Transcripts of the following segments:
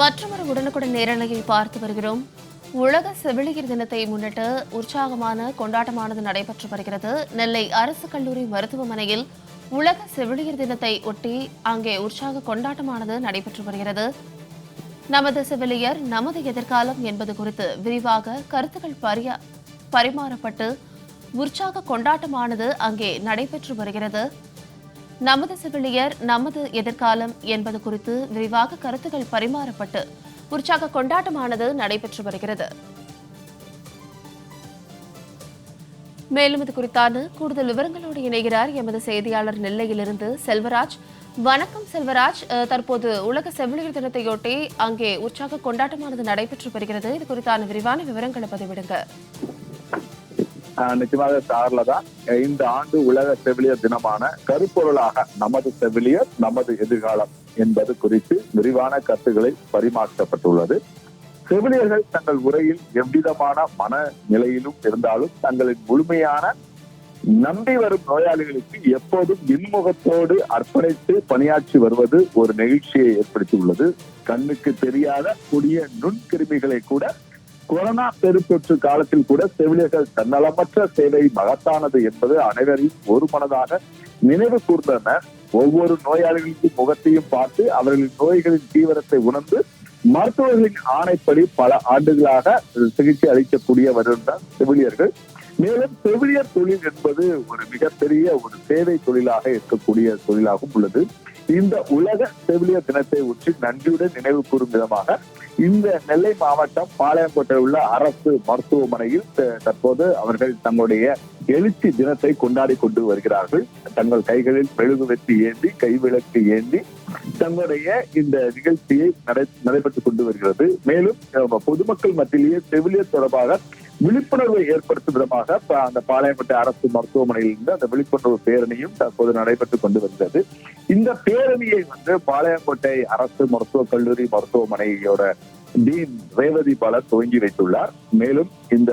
மற்றொரு உடனுக்குடன் நேரலையில் பார்த்து வருகிறோம். உலக செவிலியர் தினத்தை முன்னிட்டு உற்சாகமான கொண்டாட்டமானது நடைபெற்று வருகிறது. நெல்லை அரசு கல்லூரி மருத்துவமனையில் உலக செவிலியர் தினத்தை ஒட்டி அங்கே உற்சாக கொண்டாட்டமானது நடைபெற்று வருகிறது. நமது செவிலியர் நமது எதிர்காலம் என்பது குறித்து விரிவாக கருத்துக்கள் பரியா பரிமாறப்பட்டு உற்சாக கொண்டாட்டமானது அங்கே நடைபெற்று வருகிறது. நமது செவிலியர் நமது எதிர்காலம் என்பது குறித்து விரிவாக கருத்துக்கள் பரிமாறப்பட்டு உற்சாக கொண்டாட்டமானது நடைபெற்று வருகிறது. மேலும் இது குறித்தான கூடுதல் விவரங்களோடு இணைகிறார் எமது செய்தியாளர் நெல்லையிலிருந்து செல்வராஜ். வணக்கம் செல்வராஜ். அஹ், தற்போது உலக செவிலியர் தினத்தையொட்டி அங்கே உற்சாக கொண்டாட்டமானது நடைபெற்று வருகிறது. இது குறித்தான விரிவான விவரங்களை பதிவிடுங்க. நிச்சயமாக சார்ல தான். இந்த ஆண்டு உலக செவிலியர் தினமான கருப்பொருளாக நமது செவிலியர் நமது எதிர்காலம் என்பது குறித்து விரிவான கருத்துக்களை பரிமாற்றப்பட்டுள்ளது. செவிலியர்கள் தங்கள் உரையில் எவ்விதமான மன நிலையிலும் இருந்தாலும் தங்களின் முழுமையான நம்பி வரும் நோயாளிகளுக்கு எப்போதும் இன்முகத்தோடு அர்ப்பணித்து பணியாற்றி வருவது ஒரு நெகிழ்ச்சியை ஏற்படுத்தியுள்ளது. கண்ணுக்கு தெரியாத கூடிய நுண்கிருமிகளை கூட கொரோனா பெருந்தொற்று காலத்தில் கூட செவிலியர்கள் தன்னலமற்ற சேவை மகத்தானது என்பது அனைவரையும் ஒரு மனதாக நினைவு கூர்ந்தனர் ஒவ்வொரு நோயாளிகளின் முகத்தையும் பார்த்து அவர்களின் நோய்களின் தீவிரத்தை உணர்ந்து மருத்துவர்களின் ஆணைப்படி பல ஆண்டுகளாக சிகிச்சை அளிக்கக்கூடிய வருகின்ற செவிலியர்கள். மேலும் செவிலியர் தொழில் என்பது ஒரு மிகப்பெரிய ஒரு சேவை தொழிலாக இருக்கக்கூடிய தொழிலாகவும் உள்ளது. இந்த உலக செவிலியர் தினத்தை ஒற்றி நன்றியுடன் நினைவு கூறும் விதமாக இந்த நெல்லை மாவட்டம் பாளையங்கோட்டை உள்ள அரசு மருத்துவமனையில் தற்போது அவர்கள் தங்களுடைய எழுச்சி தினத்தை கொண்டாடி கொண்டு வருகிறார்கள். தங்கள் கைகளில் மெழுகுவெத்தி ஏந்தி கைவிளக்கு ஏந்தி தங்களுடைய இந்த நிகழ்ச்சியை நடை நடைபெற்றுக் கொண்டு வருகிறது. மேலும் பொதுமக்கள் மத்தியிலேயே செவிலியர் தொடர்பாக விழிப்புணர்வை ஏற்படுத்தும் விதமாக அந்த பாளையங்கோட்டை அரசு மருத்துவமனையில் இருந்து அந்த விழிப்புணர்வு பேரணியும் தற்போது நடைபெற்றுக் கொண்டு வருகிறது. இந்த பேரணியை வந்து பாளையங்கோட்டை அரசு மருத்துவக் கல்லூரி மருத்துவமனையோட டீன் ரேவதி பாலர் துவங்கி வைத்துள்ளார். மேலும் இந்த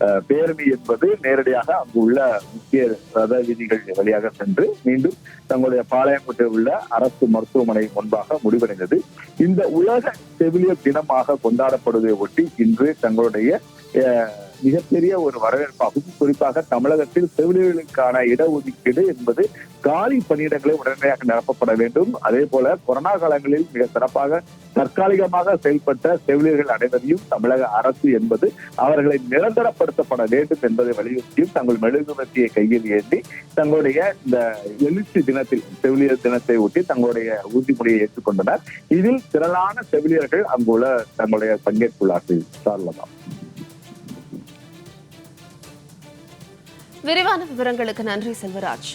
அஹ், பேரணி என்பது நேரடியாக அங்கு உள்ள முக்கிய ரத விதிகள் வழியாக சென்று மீண்டும் தங்களுடைய பாளையங்கோட்டை உள்ள அரசு மருத்துவமனை முன்பாக முடிவடைந்தது. இந்த உலக செவிலியர் தினமாக கொண்டாடப்படுவதை ஒட்டி இன்று தங்களுடைய மிகப்பெரிய ஒரு வரவேற்பாகவும் குறிப்பாக தமிழகத்தில் செவிலியர்களுக்கான இடஒதுக்கீடு என்பது காலி பணியிடங்களை உடனடியாக நிரப்பப்பட வேண்டும். அதே போல கொரோனா காலங்களில் மிக சிறப்பாக தற்காலிகமாக செயல்பட்ட செவிலியர்கள் அனைவரையும் தமிழக அரசு என்பது அவர்களை நிரந்தரப்படுத்தப்பட வேண்டும் என்பதை வலியுறுத்தியும் தங்கள் மெழுகுவர்த்தியை கையில் ஏந்தி தங்களுடைய இந்த எழுச்சி தினத்தில் செவிலியர் தினத்தை ஒட்டி தங்களுடைய உறுதிமொழியை ஏற்றுக்கொண்டனர். இதில் திரளான செவிலியர்கள் அங்குள்ள தங்களுடைய பங்கேற்புள்ளார்கள் சார்லதான் விரிவான விவரங்களுக்கு நன்றி செல்வராஜ்.